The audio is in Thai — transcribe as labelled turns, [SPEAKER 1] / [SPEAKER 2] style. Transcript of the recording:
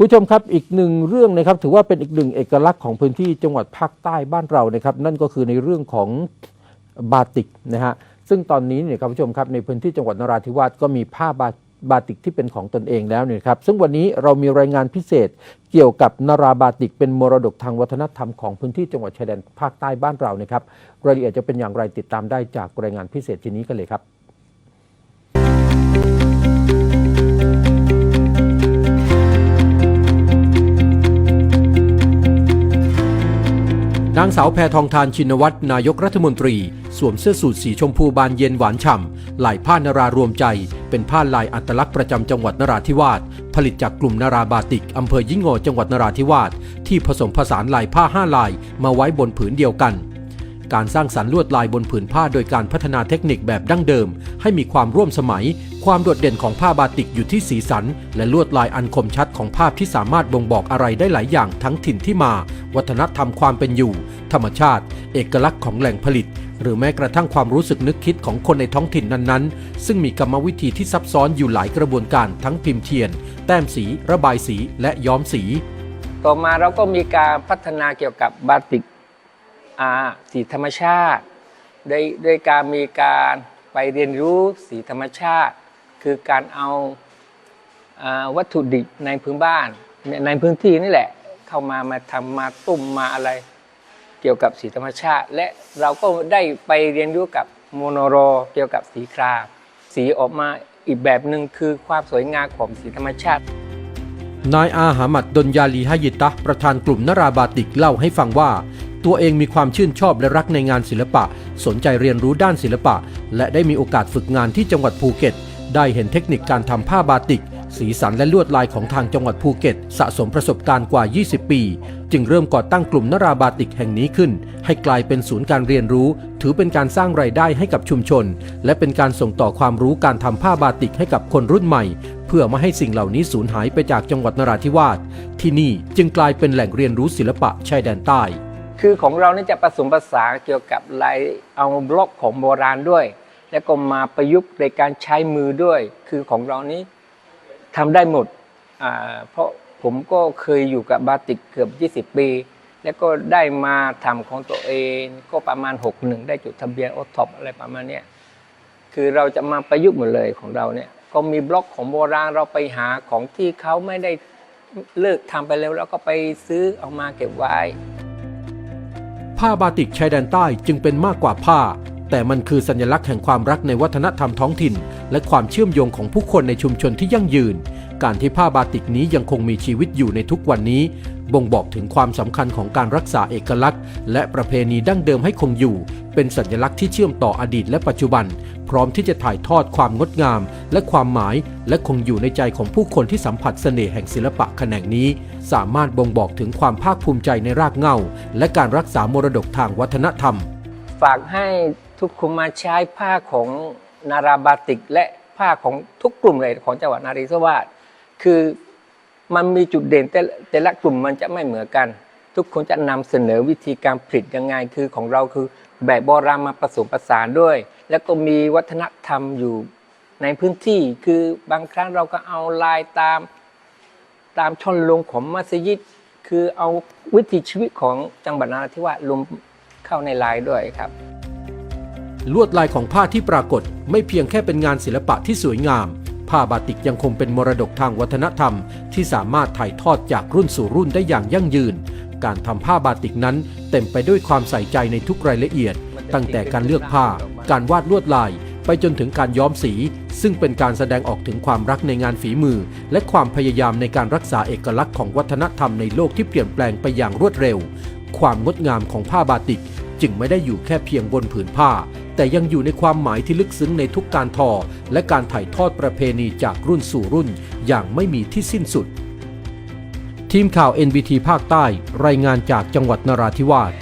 [SPEAKER 1] คุณผู้ชมครับอีกหนึ่งเรื่องนะครับถือว่าเป็นอีกหนึ่งเอกลักษณ์ของพื้นที่จังหวัดภาคใต้บ้านเรานะครับ นั่นก็คือในเรื่องของบาติกนะฮะซึ่งตอนนี้เนี่ยครับคุณผู้ชมครับในพื้นที่จังหวัดนราธิวาสก็มีผ้าบาบาติกที่เป็นของตนเองแล้วเนี่ยครับซึ่งวันนี้เรามีรายงานพิเศษเกี่ยวกับนาราบาติก เป็นมรดกทางวัฒนธรรมของพื้นที่จังหวัดชายแดนภาคใต้บ้านเรานะครับรายละเอียดจะเป็นอย่างไรติดตามได้จากรายงานพิเศษทีนี้กันเลยครับ นางสาวแพทองทานชินวัตรนายกรัฐมนตรี สวมเสื้อสูทสีชมพูบานเย็นหวานฉ่ำลายผ้านารารวมใจ เป็นผ้าลายอัตลักษณ์ประจำจังหวัดนราธิวาสผลิตจากกลุ่มนาราบาติกอำเภอยิ่งโงจังหวัดนราธิวาสที่ผสมผสานลายผ้าห้าลายมาไว้บนผืนเดียวกัน การสร้างสรรค์ลวดลายบนผืนผ้าโดยการพัฒนาเทคนิคแบบดั้งเดิม ให้มีความร่วมสมัย ความโดดเด่นของผ้าบาติกอยู่ที่สีสัน และลวดลายอันคมชัดของภาพที่สามารถบ่งบอกอะไรได้หลายอย่างทั้งถิ่นที่มา วัฒนธรรมความเป็นอยู่ ธรรมชาติ เอกลักษณ์ของแหล่งผลิต หรือแม้กระทั่งความรู้สึกนึกคิดของคนในท้องถิ่นนั้นๆ ซึ่งมีกรรมวิธีที่ซับซ้อนอยู่หลายกระบวนการทั้งพิมพ์เทียน แต้มสี ระบายสี และย้อมสี
[SPEAKER 2] ต่อมาเราก็มีการพัฒนาเกี่ยวกับบาติก อาสีธรรมชาติโดยโดยการมีการไปเรียนรู้สีธรรมชาติ คือการเอาอาวัตถุดิบในพื้นบ้าน ในพื้นที่นี่แหละ เข้ามามาทำมาตุ้มมาอะไร เกี่ยวกับสีธรรมชาติ และเราก็ได้ไปเรียนรู้กับโมโนโรเกี่ยวกับสีคราบสีออกมาอีกแบบหนึ่งคือความสวยงามของสีธรรมชาติ
[SPEAKER 1] นายอาหามัดดนยาลีฮายิตะประธานกลุ่มนราบาติกเล่าให้ฟังว่า ตัวเองมีความชื่นชอบและรักในงานศิลปะ สนใจเรียนรู้ด้านศิลปะ และได้มีโอกาสฝึกงานที่จังหวัดภูเก็ต ได้เห็นเทคนิคการทำผ้าบาติก สีสันและลวดลายของทางจังหวัดภูเก็ต สะสมประสบการณ์กว่า 20 ปี จึงเริ่มก่อตั้งกลุ่มนราบาติกแห่งนี้ขึ้น ให้กลายเป็นศูนย์การเรียนรู้ ถือเป็นการสร้างไรายได้ให้กับชุมชน และเป็นการส่งต่อความรู้การทำผ้าบาติกให้กับคนรุ่นใหม่เพื่อไม่ให้สิ่งเหล่านี้สูญหายไปจากจังหวัดนราธิวาส ที่นี่จึงกลายเป็นแหล่งเรียนรู้ศิลปะชายแดนใต้
[SPEAKER 2] คือของเรานี่จะผสมผสานเกี่ยวกับลายเอาบล็อกของโบราณด้วย แล้วก็มาประยุกต์ในการใช้มือด้วย คือของเรานี้ทำได้หมดเพราะผมก็เคยอยู่กับบาติกเกือบ 20 ปี แล้วก็ได้มาทำของตัวเองก็ประมาณ 61 ได้จุดทะเบียนโอท็อปอะไรประมาณนี้คือเราจะมาประยุกต์หมดเลยของเราเนี่ยก็มีบล็อกของโบราณเราไปหาของที่เขาไม่ได้เลิกทำไปแล้วเราก็ไปซื้อเอามาเก็บไว้
[SPEAKER 1] ผ้าบาติกชายแดนใต้จึงเป็นมากกว่าผ้า แต่มันคือสัญลักษณ์แห่งความรักในวัฒนธรรมท้องถิ่น และความเชื่อมโยงของผู้คนในชุมชนที่ยั่งยืน การที่ผ้าบาติกนี้ยังคงมีชีวิตอยู่ในทุกวันนี้ บ่งบอกถึงความสำคัญของการรักษาเอกลักษณ์ และประเพณีดั้งเดิมให้คงอยู่ เป็นสัญลักษณ์ที่เชื่อมต่ออดีตและปัจจุบัน พร้อมที่จะถ่ายทอดความงดงาม และความหมาย และคงอยู่ในใจของผู้คนที่สัมผัสเสน่ห์แห่งศิลปะแขนงนี้ สามารถบ่งบอกถึงความภาคภูมิใจในรากเหง้า และการรักษามรดกทางวัฒนธรรม
[SPEAKER 2] ฝากให้ทุกคนมาใช้ผ้าของนาราบาติก และผ้าของทุกกลุ่มเลยของจังหวัดนาราธิวาสคือมันมีจุดเด่นแต่แต่ละกลุ่มมันจะไม่เหมือนกัน ทุกคนจะนำเสนอวิธีการผลิตยังไงคือของเราคือ แบบโบราณมาผสมผสานด้วย แล้วก็มีวัฒนธรรมอยู่ในพื้นที่คือบางครั้งเราก็เอาลายตามตามช่อนลงของมัสยิด คือเอาวิถีชีวิตของจังหวัดนราธิวาสรวมเข้าในลายด้วยครับ
[SPEAKER 1] ลวดลายของผ้าที่ปรากฏไม่เพียงแค่เป็นงานศิลปะที่สวยงาม ผ้าบาติกยังคงเป็นมรดกทางวัฒนธรรม ที่สามารถถ่ายทอดจากรุ่นสู่รุ่นได้อย่างยั่งยืน การทำผ้าบาติกนั้น เต็มไปด้วยความใส่ใจในทุกรายละเอียด ตั้งแต่การเลือกผ้า การวาดลวดลาย ไปจนถึงการย้อมสี ซึ่งเป็นการแสดงออกถึงความรักในงานฝีมือ และความพยายามในการรักษาเอกลักษณ์ของวัฒนธรรมในโลกที่เปลี่ยนแปลงไปอย่างรวดเร็ว ความงดงามของผ้าบาติก จึงไม่ได้อยู่แค่เพียงบนผืนผ้า แต่ยังอยู่ในความหมายที่ลึกซึ้งในทุกการทอ และการถ่ายทอดประเพณีจากรุ่นสู่รุ่น อย่างไม่มีที่สิ้นสุด ทีมข่าว NBT ภาคใต้ รายงานจากจังหวัดนราธิวาส